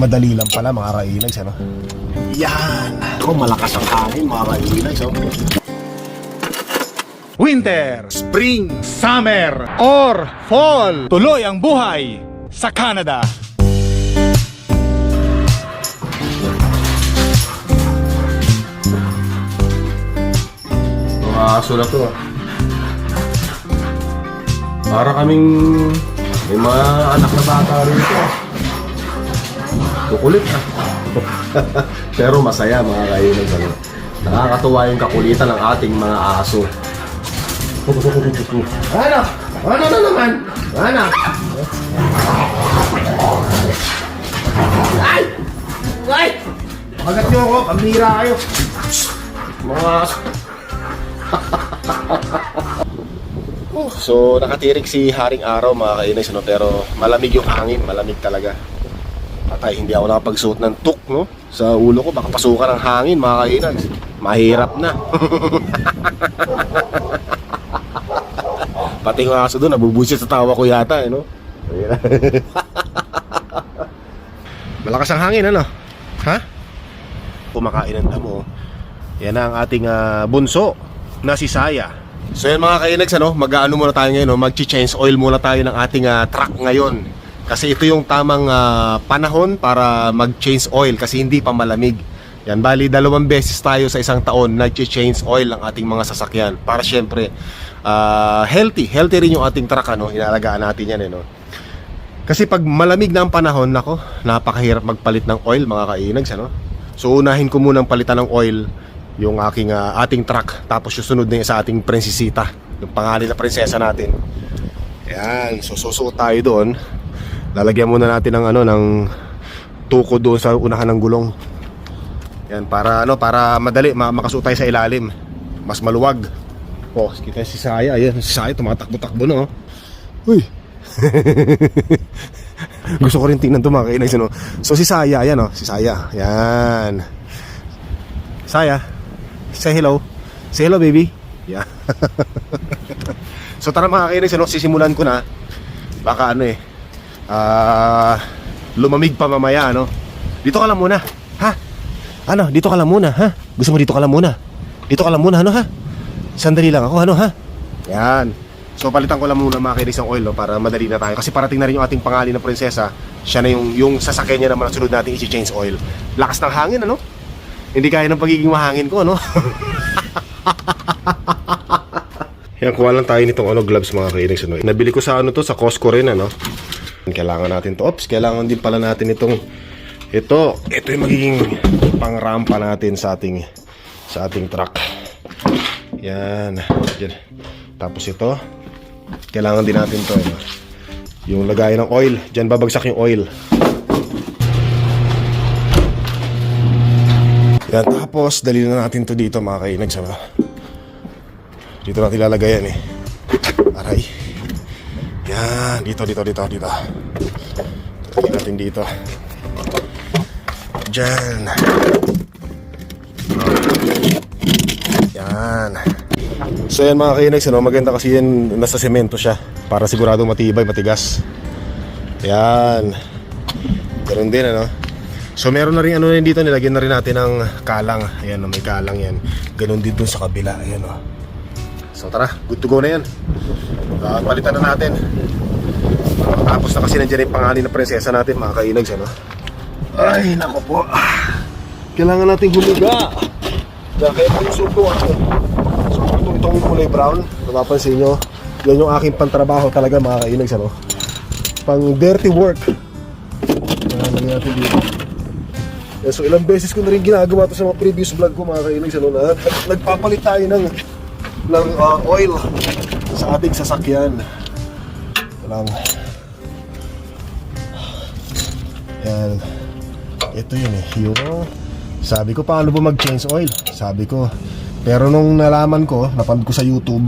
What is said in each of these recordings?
Madali lang pala mga kainags, ano? Yan! Ako, malakas ang hangin mga kainags, oh. Winter, Spring, Summer, or Fall. Tuloy ang buhay sa Canada. Mga aso na to ah. Para kaming may mga anak na bata rito. ah. Kukulit ah. Pero masaya mga kainan. Ano? Nakakatuwa yung kakulitan ng ating mga aso. ano? Ano na naman? Ano? Ay! Ay! Pagat niyo ako, pambira kayo. Mga aso. So nakatirik si Haring Araw mga kainis no? pero malamig yung hangin, malamig talaga. Patay, hindi ako nakapagsuot ng tuk no? Sa ulo ko, baka pasukan ng hangin mga kainis. Mahirap na. Pati yung aso doon, nabubusit sa tawa ko yata, eh, no? Malakas ang hangin, ano? Ha? Kumakain ng damo. Yan ang ating ah, bunso na si Saya. So yan mga kainags, ano, mag-ano muna tayo ngayon, no? mag-change oil muna tayo ng ating ah, truck ngayon. Kasi ito yung tamang ah, panahon para mag-change oil kasi hindi pa malamig. Yan, bali dalawang beses tayo sa isang taon nag-change oil ang ating mga sasakyan para syempre ah, healthy, healthy rin yung ating truck ano, inalagaan natin yan eh, no? Kasi pag malamig na ang panahon, nako, napakahirap magpalit ng oil mga kainags, ano? So unahin ko munang palitan ng oil yung aking ah, ating truck tapos yung sunod na yung sa ating prinsesita, yung pangalan na prinsesa natin. Yan, so susuot tayo doon. Lalagyan muna natin ng ano ng tuko doon sa unahan ng gulong. Yan para ano para madali ma- makasuot tayo sa ilalim. Mas maluwag. Oh, kita si Saya, ayan si Saya tumatakbo-takbo no. Uy. Gusto ko rin tingnan to mga kainags, no? So si Saya, ayan oh, si Saya. Yan. Saya, say hello. Say hello, baby. Yeah. so tara mga kainags, no? Sisimulan ko na. Baka ano eh. Ah, lumamig pa mamaya, ano? Dito ka lang muna. Ha? Ano? Dito ka lang muna, ha? Gusto mo dito ka lang muna? Dito ka lang muna, ano ha? Sandali lang ako, ano ha? Yan. So palitan ko lang muna mga kainis ng oil no, para madali na tayo. Kasi parating na rin yung ating pangalan na prinsesa. Siya na yung, yung sasakyan niya naman ang sunod natin i-change oil. Lakas ng hangin, ano? Hindi kaya ng pagiging mahangin ko, ano? Yan, kuha lang tayo nitong ano, gloves mga kainis. Ano? Nabili ko sa ano to, sa Costco rin, ano? Kailangan natin to. Oops, kailangan din pala natin itong ito, ito yung magiging pangrampa natin sa ating sa ating truck. Yan. Yan. Tapos ito, kailangan din natin to. Ano? Yung lagay ng oil. Diyan babagsak yung oil. Yan. Tapos, dali na natin to dito mga kainags. Ano? Dito natin lalagay yan eh. Aray. Yan. Dito, dito, dito, dito. Lagyan natin dito. Diyan. Yan. So yan mga kainags, ano, maganda kasi yan nasa semento siya para sigurado matibay, matigas. Yan. Ganun din ano. So meron na rin ano rin dito, nilagyan na rin natin ng kalang. Ayan, oh, may kalang yan. Ganun din dun sa kabila. Ayan o. So tara, good to go na yan. Uh, palitan na natin. Tapos na kasi nandiyan yung pangalan na prinsesa natin mga kainags. Ano? Ay, nako po. Kailangan nating humiga. Dahil yung suot ko ako. So, itong, itong kulay brown, napapansin nyo, yan yung aking pantrabaho talaga mga kainags. Ano? Pang dirty work. Lagyan natin dito. Yan, so, ilang beses ko na rin ginagawa to sa mga previous vlog ko mga kainags. Ano, na, nag- nagpapalit tayo ng, ng ah, oil sa ating sasakyan. Ito lang. Yan. Ito yun eh. Yung, sabi ko paano ba mag-change oil? Sabi ko. Pero nung nalaman ko, napanood ko sa YouTube,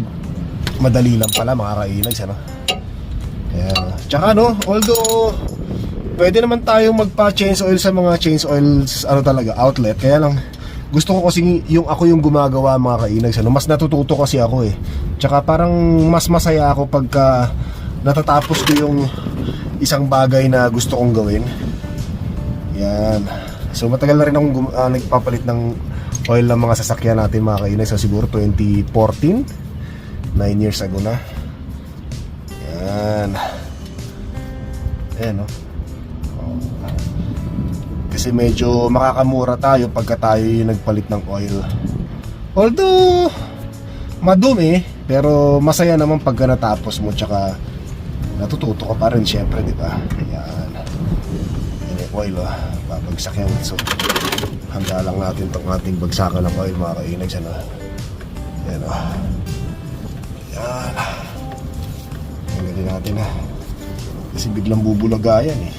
madali lang pala mga kainags, ano? Ayan. Tsaka no, although pwede naman tayong magpa-change oil sa mga change oils ano talaga, outlet. Kaya lang gusto ko kasi yung ako yung gumagawa mga kainags, ano? Mas natututo kasi ako eh. Tsaka parang mas masaya ako pagka natatapos ko yung isang bagay na gusto kong gawin. Yan. So matagal na rin akong ah, nagpapalit ng oil ng mga sasakyan natin mga kainay. So siguro 2014, 9 years ago na. Yan. Ayan no. Kasi medyo makakamura tayo pagka tayo yung nagpalit ng oil. Although madumi, pero masaya naman pagka natapos mo tsaka natututo ka pa rin syempre, di ba? Ayan. Yan yung oil, oh. Babagsak yan. So, handa lang natin itong ating bagsakan ng oil, mga kainags. Ano? Yan, oh. Yan. Tanggalin natin, ha. Kasi biglang bubulaga yan, eh.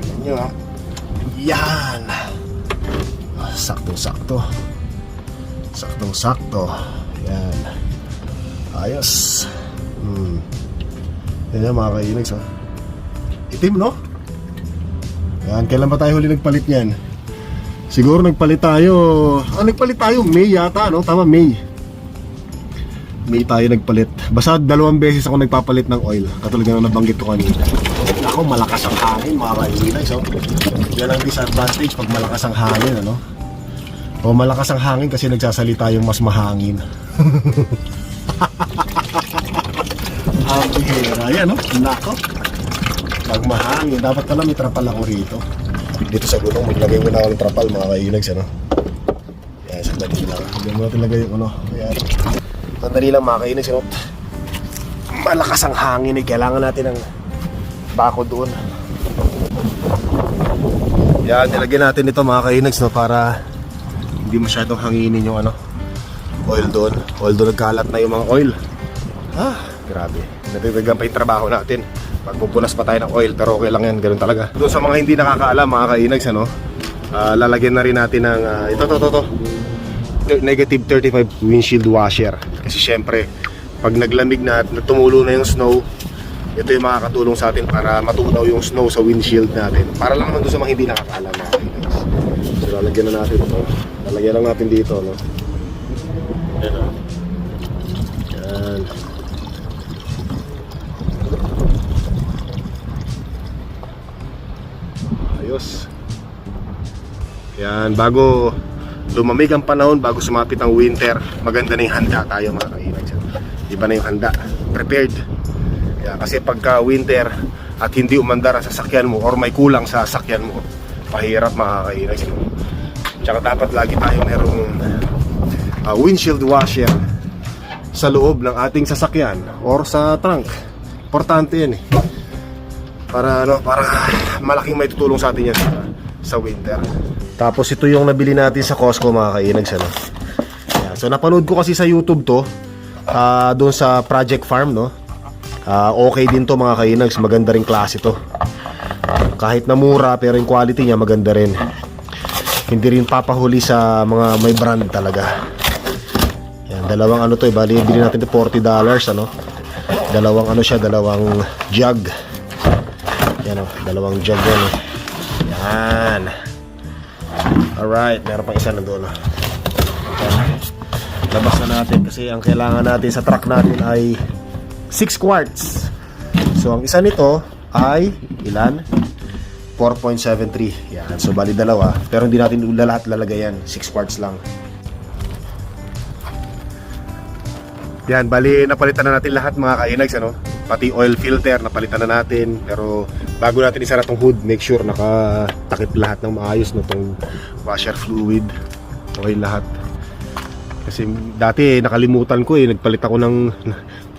Tingnan nyo, ha. Yan. Saktong-sakto. Saktong-sakto. Yan. Ayos. Hmm. Yan yan mga kainags, oh. Itim, no? Yan, kailan ba tayo huli nagpalit niyan? Siguro nagpalit tayo, ah, nagpalit tayo May yata, no? Tama, May. May tayo nagpalit. Basta dalawang beses ako nagpapalit ng oil. Katulad ng nabanggit ko kanina. Ako, malakas ang hangin, mga kaibigan. So, yan ang disadvantage pag malakas ang hangin, ano? O malakas ang hangin kasi nagsasalita yung mas mahangin. Ang bihira yan, no? Nako. Pag mahangin, dapat pala may trapal ako rito. Dito sa gulong, maglagay muna ako ng trapal, mga kainags, ano? Yan, sandali lang. Hindi mo natin lagay yung ano. Yan. Sandali lang, mga kainags, ano? Malakas ang hangin, eh. Kailangan natin ng bako doon. Yan, nilagyan natin ito, mga kainags, no? Para hindi masyadong hanginin yung ano, oil doon. Although nagkalat na yung mga oil. Ah, grabe. Natitigan pa yung trabaho natin. Magpupunas pa tayo ng oil, pero okay lang yan, ganun talaga. Doon sa mga hindi nakakaalam, mga kainags, ano, ah, lalagyan na rin natin ng, ah, ito, to, to, to, negative 35 windshield washer. Kasi syempre, pag naglamig na at tumulo na yung snow, ito yung makakatulong sa atin para matunaw yung snow sa windshield natin. Para lang naman doon sa mga hindi nakakaalam, kainags. So, lalagyan na natin ito. Lalagyan lang natin dito, no. Ayan. Yan. Ayos. Yan, bago lumamig ang panahon, bago sumapit ang winter, maganda na yung handa tayo mga kainag. Iba na yung handa. Prepared. Kaya kasi pagka winter at hindi umandar ang sasakyan mo or may kulang sa sasakyan mo, pahirap mga kainag. Tsaka dapat lagi tayo merong uh, windshield washer sa loob ng ating sasakyan or sa trunk. Importante yan eh. Para ano, para malaking may tutulong sa atin yan sa, sa winter. Tapos ito yung nabili natin sa Costco mga kainags ano. So napanood ko kasi sa YouTube to ah doon sa Project Farm no. Ah, okay din to mga kainags, maganda rin klase to. Kahit na mura pero yung quality niya maganda rin. Hindi rin papahuli sa mga may brand talaga. Yan, dalawang ano to, eh, bali bili natin ito 40 dollars ano. Dalawang ano siya, dalawang jug. Yan oh, dalawang jug yan oh. Yan. Alright, meron pang isa nandoon oh. Yan. Labas na natin kasi ang kailangan natin sa truck natin ay 6 quarts. So ang isa nito ay ilan? 4.73. Yan. So bali dalawa. Pero hindi natin lahat lalagay yan. 6 quarts lang. Yan, bali napalitan na natin lahat mga kainags ano. Pati oil filter napalitan na natin. Pero bago natin isara tong hood, make sure nakatakip lahat ng maayos no tong washer fluid. Okay lahat. Kasi dati nakalimutan ko eh, nagpalit ako ng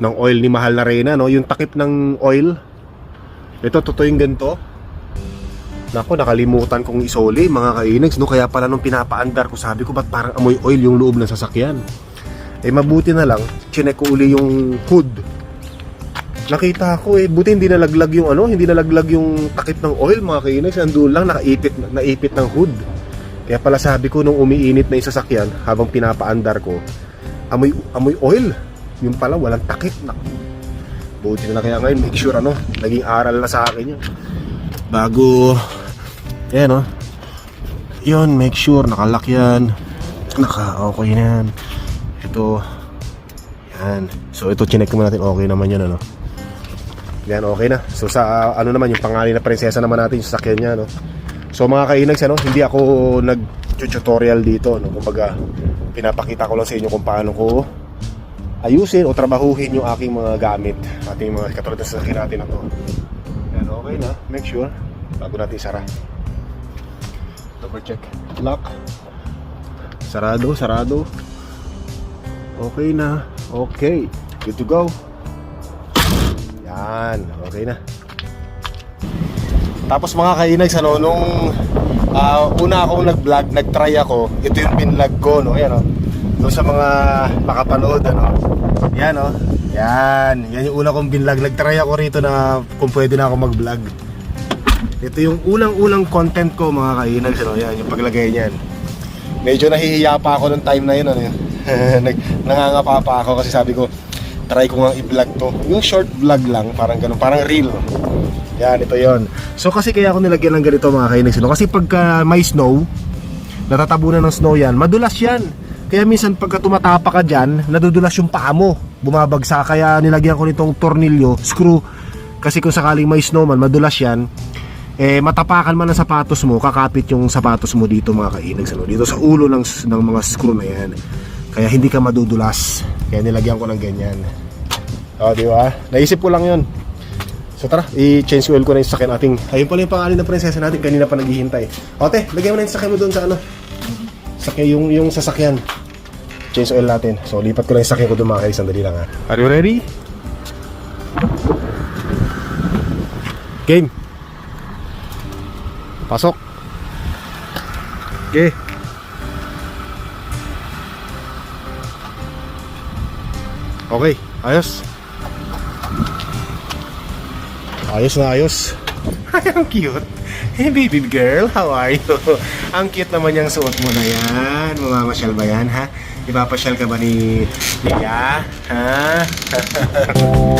ng oil ni Mahal na Reyna no, yung takip ng oil. Ito totoo yung ganito. Nako, nakalimutan kong isoli mga kainags no, kaya pala nung pinapaandar ko sabi ko ba't parang amoy oil yung loob ng sasakyan. Eh mabuti na lang, chinek ko uli yung hood. Nakita ko eh, buti hindi nalaglag yung ano, hindi nalaglag yung takip ng oil mga kainags, andun lang nakaipit naipit ng hood. Kaya pala sabi ko nung umiinit na yung sasakyan habang pinapaandar ko, amoy amoy oil. Yung pala walang takip na. Buti na lang kaya ngayon make sure ano, naging aral na sa akin yun. Bago yan oh. Yun, make sure nakalock yan. Naka okay na yan. Ito yan. So ito chinek mo natin okay naman yan ano. Yan okay na. So sa ano naman yung pangalan na prinsesa naman natin yung sasakyan niya no. So mga kainags, ano, hindi ako nag-tutorial dito. No? Kumbaga, pinapakita ko lang sa inyo kung paano ko ayusin o trabahuhin yung aking mga gamit. Ating mga katulad ng sasakyan natin na to. Yan, okay na. Make sure. Bago natin isara. Double check. Lock. Sarado, sarado. Okay na. Okay. Good to go. Yan. Okay na. Tapos mga kainags, ano, nung ah, una akong nag-vlog, nag-try ako, ito yung pinlag ko, no? Ayan, no? Doon sa mga makapanood, ano? Yan, no? Yan. Yan yung una kong binlog. Nag-try ako rito na kung pwede na ako mag-vlog. Ito yung unang-unang content ko, mga kainags, ano? Yan, yung paglagay niyan. Medyo nahihiya pa ako nung time na yun, ano? Nag, nangangapa pa ako kasi sabi ko, try ko nga i-vlog to. Yung short vlog lang, parang ganun, parang reel. Yan, ito yon. So kasi kaya ako nilagyan ng ganito mga kainis. No? Kasi pagka may snow, natatabunan ng snow yan, madulas yan. Kaya minsan pagka tumatapa ka dyan, nadudulas yung paa mo. Bumabagsa. Kaya nilagyan ko nitong tornilyo, screw. Kasi kung sakaling may snow man, madulas yan. Eh, matapakan man ang sapatos mo, kakapit yung sapatos mo dito mga kainags. Ano? Dito sa ulo ng, ng mga screw na yan. Kaya hindi ka madudulas. Kaya nilagyan ko ng ganyan. O, di ba? Naisip ko lang yun. So tara, i-change oil ko na yung sakyan ating Ayun pala yung pangalan ng prinsesa natin Kanina pa naghihintay. Ote, lagyan mo na yung sakyan mo doon sa ano? Sakyan, yung, yung sasakyan. Change oil natin. So lipat ko na yung sakyan ko doon mga kayo Sandali lang ha. Are you ready? Game. Pasok. Okay Okay, ayos Ayos na ayos. Ay, ang cute. Hey, baby girl, how are you? ang cute naman yung suot mo na yan. Mamamasyal ba yan, ha? Ipapasyal ka ba ni Lia? Ha?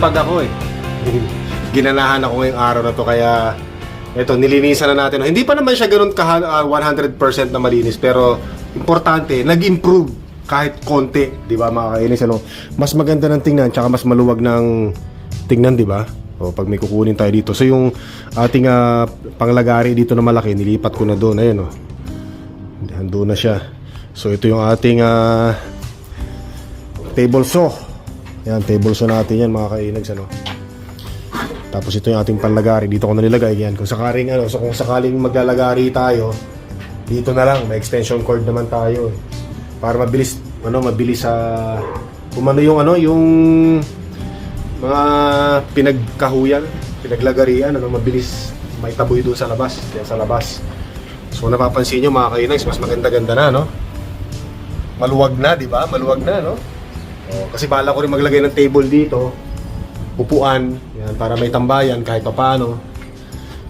Sinipag ako eh. Ginanahan ako ngayong araw na to kaya ito, nilinisan na natin. Hindi pa naman siya ganun ka ah, 100% na malinis pero importante, nag-improve kahit konti, 'di ba mga kainis ano? Mas maganda ng tingnan tsaka mas maluwag ng tingnan, 'di ba? O pag may kukunin tayo dito. So yung ating ah, panglagari dito na malaki, nilipat ko na doon, ayun oh. Doon na siya. So ito yung ating ah, table saw. Yan, table saw natin yan mga kainags ano. Tapos ito yung ating panlagari. Dito ko nilagay yan. Kung sakaling ano, so kung sakaling maglalagari tayo, dito na lang, may extension cord naman tayo. Para mabilis ano, mabilis sa kung ano yung ano, yung mga pinagkahuyan, pinaglagarian, ano, mabilis may taboy doon sa labas, yan sa labas. So napapansin nyo mga kainags, mas maganda-ganda na, no? Maluwag na, di ba? Maluwag na, no? Oh, kasi bala ko rin maglagay ng table dito. Upuan, yan, para may tambayan kahit pa paano.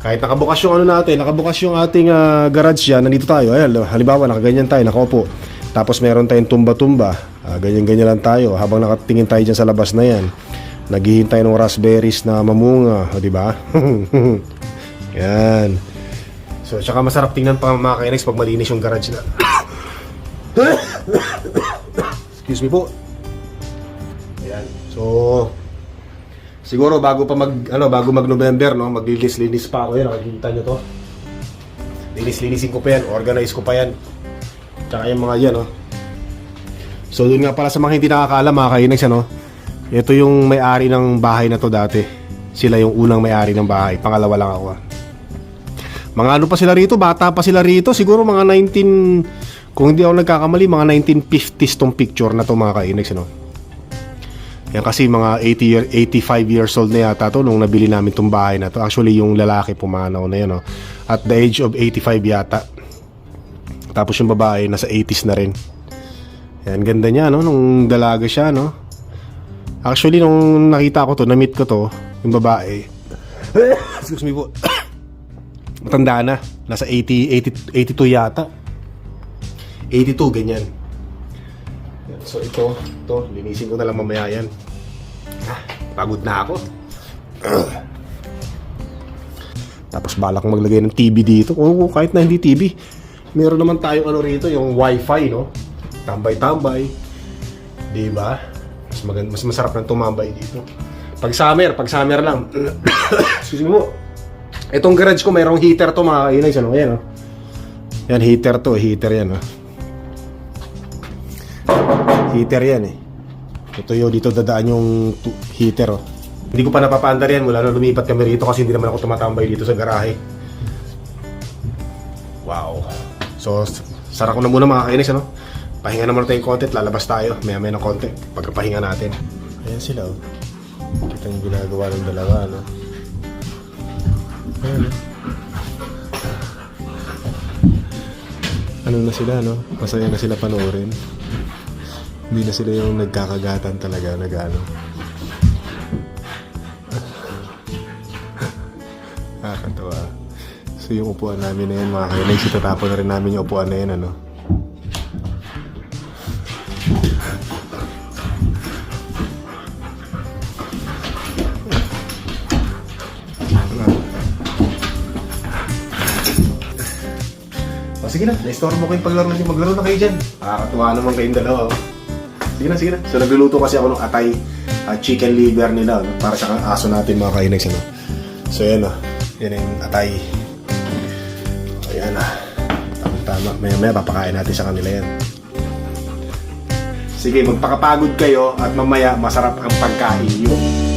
Kahit nakabukas yung ano natin, nakabukas yung ating ah, garage yan, nandito tayo. Ayan, halimbawa, nakaganyan tayo, nakaupo. Tapos meron tayong tumba-tumba. Ah, ganyan-ganyan lang tayo habang nakatingin tayo dyan sa labas na yan. Naghihintay ng raspberries na mamunga, di ba? yan. So, tsaka masarap tingnan pa mga kainex pag malinis yung garage na. Excuse me po. So, siguro bago pa mag ano, bago mag November, no, maglinis-linis pa ako 'yan, nakikita niyo to. Linis-linisin ko pa 'yan, organize ko pa 'yan. Tsaka yung mga 'yan, no. So, doon nga pala sa mga hindi nakakaalam, mga kainags, ano, ito yung may-ari ng bahay na to dati. Sila yung unang may-ari ng bahay. Pangalawa lang ako. ah. Mga ano pa sila rito, bata pa sila rito, siguro mga 19 kung hindi ako nagkakamali, mga 1950s tong picture na to mga kainags, ano. Yan kasi mga 80 year, 85 years old na yata to nung nabili namin tong bahay na to. Actually, yung lalaki pumanaw na yun, no? At the age of 85 yata. Tapos yung babae, nasa 80s na rin. Yan, ganda niya, no? Nung dalaga siya, no? Actually, nung nakita ko to, na-meet ko to, yung babae. Excuse me po. Matanda na. Nasa 80, 80, 82 yata. 82, ganyan. So ito, ito, linisin ko na lang mamaya yan. Ah, pagod na ako. Tapos balak maglagay ng TV dito. Oo, kahit na hindi TV. Meron naman tayong ano rito, yung wifi, no? Tambay-tambay. Di ba? Mas, maganda, mas masarap ng tumambay dito. Pag summer, pag summer lang. Excuse mo. Itong garage ko, mayroong heater to mga kainags. Ano? Ayan, oh. Yan, heater to. Heater yan, oh. Heater yan, eh. Ito yun, dito dadaan yung heater, oh. Hindi ko pa napapaandar yan mula na lumipat kami rito kasi hindi naman ako tumatambay dito sa garahe. Wow. So, sara ko na muna mga kainis, ano? Pahinga naman tayong konti at lalabas tayo. Maya maya ng konti. Pagkapahinga natin. Ayan sila, oh. Kita yung ginagawa ng dalawa, ano? Ayan, oh. Ano na sila, no? Masaya na sila panoorin. Hindi na sila yung nagkakagatan talaga, nag-ano. Nakakatawa. So yung upuan namin na yun, mga kainis, itatapon na rin namin yung upuan na yun, ano? Sige na, na-store mo kayong paglaro niyo. Maglaro na kayo dyan. Nakakatuwa naman kayong dalawa. oh. Sige na, sige na. So nagluluto kasi ako ng atay ah, chicken liver nila. No? Para sa aso natin mga kainags. Ano? So yan o. Yan yung atay. Ayan na. Tama, tama. Maya maya papakain natin sa kanila yan. Sige, magpakapagod kayo at mamaya masarap ang pagkain nyo.